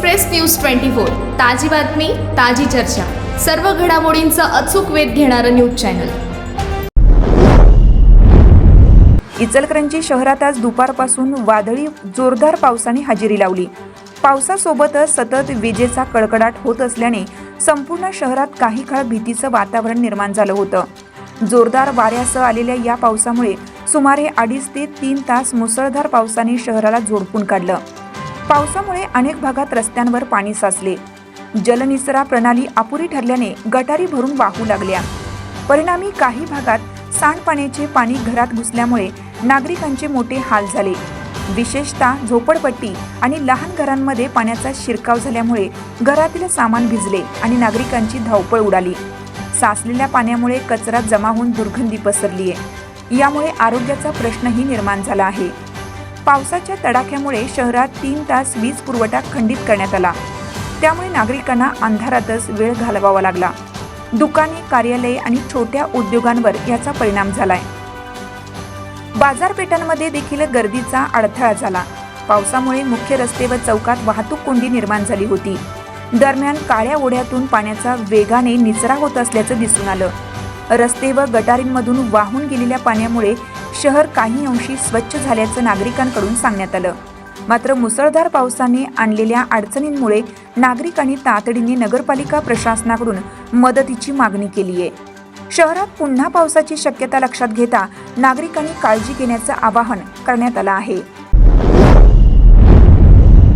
Express news twenty four ताजी बातमी ताजी चर्चा. सर्व घडामोडींचा अचूक वेध घेणारं न्यूज चॅनल. इचलकरंजी शहरात आज दुपारपासून वादळी जोरदार पावसाने हजेरी लावली. पावसासोबतच सतत विजेचा कडकडाट होत असल्याने संपूर्ण शहरात काही काळ भीतीचं वातावरण निर्माण झालं होतं. जोरदार वाऱ्यासह आलेल्या या पावसामुळे सुमारे अडीच ते तीन तास मुसळधार पावसाने शहराला झोडपून काढलं. पावसामुळे अनेक भागात रस्त्यांवर पाणी साचले. जलनिसरा प्रणाली अपुरी ठरल्याने गटारी भरून वाहू लागल्या. परिणामी काही भागात सांडपाण्याचे पाणी घरात घुसल्यामुळे नागरिकांचे मोठे हाल झाले. विशेषतः झोपडपट्टी आणि लहान घरांमध्ये पाण्याचा शिरकाव झाल्यामुळे घरातील सामान भिजले आणि नागरिकांची धावपळ उडाली. साचलेल्या पाण्यामुळे कचरा जमा होऊन दुर्गंधी पसरली आहे यामुळे आरोग्याचा प्रश्नही निर्माण झाला आहे. पावसाच्या तडाख्यामुळे शहरात तीन तास वीज पुरवठा खंडित करण्यात आला. त्यामुळे नागरिकांना अंधारातच वेळ घालवावा लागला. दुकाने कार्यालये आणि छोट्या उद्योगांवर याचा परिणाम झालाय. बाजारपेठांमध्ये देखील गर्दीचा अडथळा झाला. पावसामुळे मुख्य रस्ते व चौकात वाहतूक कोंडी निर्माण झाली होती. दरम्यान काळ्या ओढ्यातून पाण्याचा वेगाने निचरा होत असल्याचं दिसून आलं. रस्ते व गटारींमधून वाहून गेलेल्या पाण्यामुळे शहर काही अंशी स्वच्छ झाल्याचं नागरिकांकडून सांगण्यात आलं. मात्र मुसळधार पावसाने आणलेल्या अडचणींमुळे नागरिकांनी तातडीने नगरपालिका प्रशासनाकडून मदतीची मागणी केली आहे. शहरात पुन्हा पावसाची शक्यता लक्षात घेता नागरिकांनी काळजी घेण्याचं आवाहन करण्यात आलं आहे.